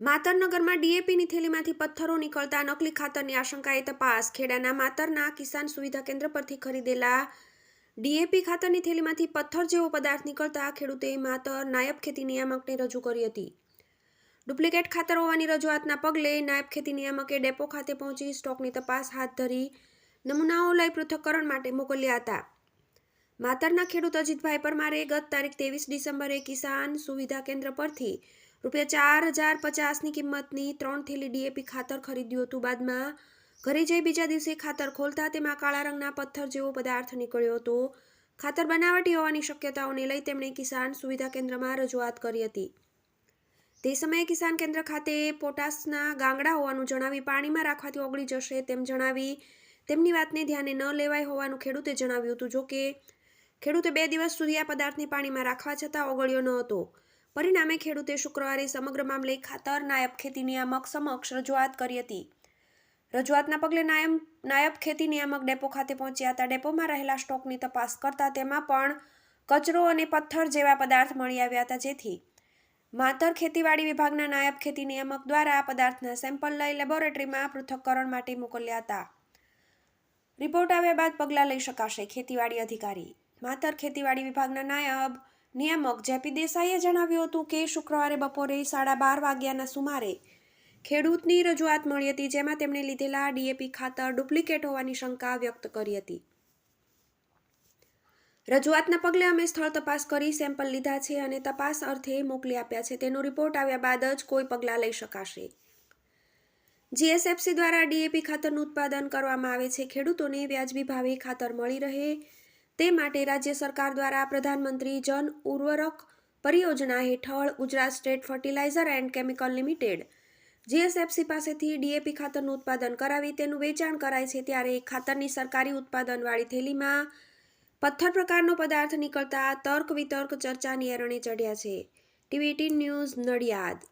માતરનગરમાં ડીએપીની થેલીમાંથી પથ્થરો નીકળતા નકલી ખાતરની આશંકાએ તપાસ. ખેડાના માતરના કિસાન સુવિધા કેન્દ્ર પરથી ખરીદેલા ડીએપી ખાતરની થેલીમાંથી પથ્થર જેવો પદાર્થ નીકળતા ખેડૂતે માતર નાયબ ખેતી નિયામકને રજૂ કરી હતી. ડુપ્લિકેટ ખાતર હોવાની રજૂઆતના પગલે નાયબ ખેતી નિયામકે ડેપો ખાતે પહોંચી સ્ટોકની તપાસ હાથ ધરી નમૂનાઓ લઈ પૃથ્થકરણ માટે મોકલ્યા હતા. માતરના ખેડૂત અજીતભાઈ પરમારે ગત તારીખ ત્રેવીસ ડિસેમ્બરે કિસાન સુવિધા કેન્દ્ર પરથી રૂપિયા ચાર હજાર પચાસની કિંમતની ત્રણ થેલી ડીએપી ખાતર ખરીદ્યું હતું. બાદમાં ઘરે જઈ બીજા દિવસે ખાતર ખોલતા તેમાં કાળા રંગના પથ્થર જેવો પદાર્થ નીકળ્યો હતો. ખાતર બનાવટી હોવાની શક્યતાઓને લઈ તેમણે કિસાન સુવિધા કેન્દ્રમાં રજૂઆત કરી હતી. તે સમયે કિસાન કેન્દ્ર ખાતે પોટાશના ગાંગડા હોવાનું જણાવી પાણીમાં રાખવાથી ઓગળી જશે તેમ જણાવી તેમની વાતને ધ્યાને ન લેવાય હોવાનું ખેડૂતે જણાવ્યું હતું. જોકે ખેડૂતે બે દિવસ સુધી આ પદાર્થને પાણીમાં રાખવા છતાં ઓગળ્યો ન હતો. પરિણામે ખેડૂતે શુક્રવારે સમગ્ર મામલે ખાતર, નાયબ ખેતી નિયામક સમક્ષ રજૂઆત કરી હતી. રજૂઆતના પગલે નાયબ નાયબ ખેતી નિયામક ડેપો ખાતે પહોંચ્યા હતા. ડેપોમાં રહેલા સ્ટોકની તપાસ કરતા તેમાં પણ કચરો અને પથ્થર જેવા પદાર્થ મળી આવ્યા હતા, જેથી માતર ખેતીવાડી વિભાગના નાયબ ખેતી નિયામક દ્વારા આ પદાર્થના સેમ્પલ લઈ લેબોરેટરીમાં પૃથ્થકરણ માટે મોકલ્યા હતા. રિપોર્ટ આવ્યા બાદ પગલાં લઈ શકાશે. ખેતીવાડી અધિકારી, માતર ખેતીવાડી વિભાગના નાયબ નિયામક જેપી દેસાઈએ જણાવ્યું હતું કે શુક્રવારે બપોરે સાડા બાર વાગ્યાના સુમારે ખેડૂતની રજૂઆત મળી હતી, જેમાં તેમણે લીધેલા ડીએપી ખાતર ડુપ્લિકેટ હોવાની શંકા વ્યક્ત કરી હતી. રજૂઆતના પગલે અમે સ્થળ તપાસ કરી, સેમ્પલ લીધા છે અને તપાસ અર્થે મોકલી આપ્યા છે. તેનો રિપોર્ટ આવ્યા બાદ જ કોઈ પગલાં લઈ શકાશે. જીએસએફસી દ્વારા ડીએપી ખાતરનું ઉત્પાદન કરવામાં આવે છે. ખેડૂતોને વ્યાજબી ભાવે ખાતર મળી રહે. તે માટે રાજ્ય સરકાર દ્વારા પ્રધાનમંત્રી જન ઉર્વરક પરિયોજના હેઠળ Gujarat state fertilizer and chemical limited, GSFC પાસેથી ડીએપી ખાતરનું ઉત્પાદન કરાવી તેનું વેચાણ કરાય છે ત્યારે ખાતરની સરકારી ઉત્પાદનવાળી થેલીમાં પથ્થર પ્રકારનો પદાર્થ નીકળતા તર્ક વિતર્ક ચર્ચાની એરણે ચઢ્યા છે. TV news Nadiad.